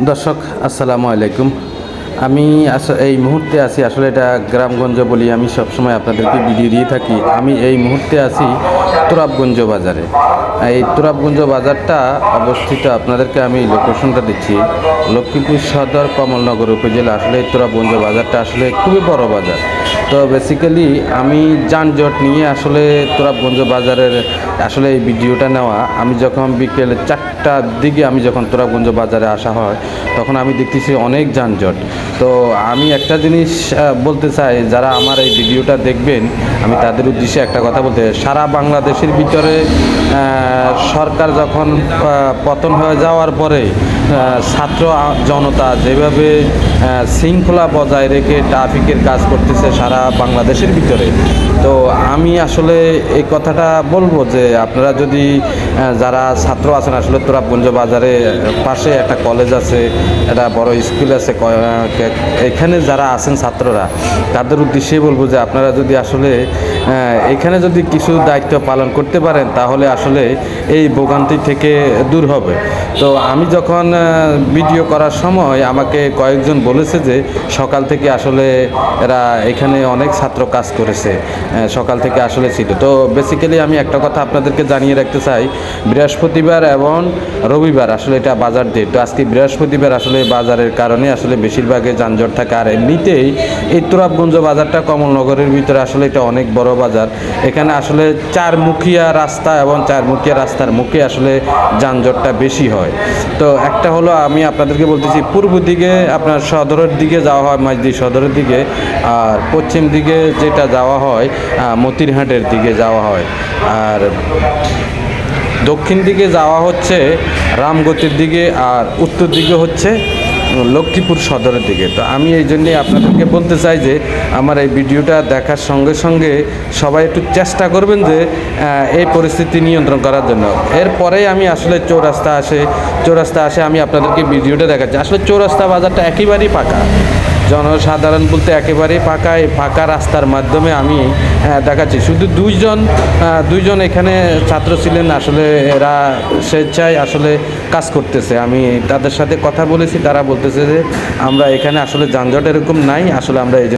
দর্শক, আসসালামু আলাইকুম। আমি এই মুহূর্তে আছি, আসলে এটা গ্রামগঞ্জ বলি আমি সবসময় আপনাদেরকে ভিডিও দিয়ে থাকি। আমি এই মুহূর্তে আছি তুরাবগঞ্জ বাজারে। এই তুরাবগঞ্জ বাজারটা অবস্থিত, আপনাদেরকে আমি লোকেশনটা দিচ্ছি। লক্ষ্মীপুর সদর কমলনগর উপজেলা। আসলে এই তুরাবগঞ্জ বাজারটা আসলে খুবই বড় বাজার। তো বেসিক্যালি আমি যানজট নিয়ে আসলে তুরাবগঞ্জ বাজারের আসলে এই ভিডিওটা নেওয়া আমি যখন বিকেল চারটার দিকে আমি যখন তুরাবগঞ্জ বাজারে আসা হয়, তখন আমি দেখতেছি অনেক যানজট তো আমি একটা জিনিস বলতে চাই, যারা আমার এই ভিডিওটা দেখবেন, আমি তাদের উদ্দেশ্যে একটা কথা বলতে। সারা বাংলাদেশের ভিতরে সরকার যখন পতন হয়ে যাওয়ার পরে ছাত্র জনতা যেভাবে শৃঙ্খলা বজায় রেখে ট্রাফিকের কাজ করতেছে, সারা বাংলাদেশের ভিতরে। তো আমি আসলে এই কথাটা বলব যে আপনারা যদি যারা ছাত্র আছেন, আসলে তোরাবগঞ্জ বাজারে পাশে একটা কলেজ আছে, একটা বড় স্কুল আছে এখানে যারা আছেন ছাত্ররা, তাদের উদ্দেশ্যেই বলব যে আপনারা যদি আসলে এখানে যদি কিছু দায়িত্ব পালন করতে পারেন, তাহলে আসলে এই ভোগান্তি থেকে দূর হবে। তো আমি যখন ভিডিও করার সময় আমাকে কয়েকজন বলেছে যে সকাল থেকে আসলে এরা এখানে অনেক ছাত্র কাজ করেছে সকাল থেকে আসলে ছিল। তো বেসিক্যালি আমি একটা কথা আপনাদেরকে জানিয়ে রাখতে চাই, বৃহস্পতিবার এবং রবিবার আসলে এটা বাজার ডে তো আজকে বৃহস্পতিবার আসলে বাজারের কারণে আসলে বেশিরভাগে যানজট থাকে। আর এমনিতেই এই তুরাবগঞ্জ বাজারটা কমলনগরের ভিতরে আসলে এটা অনেক বড় বাজার। এখানে আসলে চারমুখিয়া রাস্তা এবং চারমুখিয়া রাস্তার মুখে আসলে যানজটটা বেশি হয়। তো একটা হলো আমি আপনাদেরকে বলতেছি, পূর্ব দিকে আপনার সদরের দিকে যাওয়া হয়, মাঝদি সদরের দিকে। আর পশ্চিম দিকে যেটা যাওয়া হয় মতিরহাটের দিকে যাওয়া হয়। আর দক্ষিণ দিকে যাওয়া হচ্ছে রামগতির দিকে আর উত্তর দিকে হচ্ছে লক্ষ্মীপুর সদরের দিকে। তো আমি এই জন্যে আপনাদেরকে বলতে চাই যে, আমার এই ভিডিওটা দেখার সঙ্গে সঙ্গে সবাই একটু চেষ্টা করবেন যে এই পরিস্থিতি নিয়ন্ত্রণ করার জন্য। এরপরেই আমি আসলে চৌরাস্তা আসে চৌরাস্তা আসে আমি আপনাদেরকে ভিডিওটা দেখাচ্ছি। আসলে চৌরাস্তা বাজারটা একেবারেই পাকা। জনসাধারণ বলতে একেবারে পাকায় পাকা রাস্তার মাধ্যমে আমি আহ, দেখাচ্ছি। শুধু দুইজন দুইজন এখানে ছাত্র ছিলেন আসলে এরা স্বেচ্ছায় আসলে কাজ করতেছে। আমি তাদের সাথে কথা বলেছি তারা বলতেছে যে আমরা এখানে আসলে যানজট এরকম নাই আসলে আমরা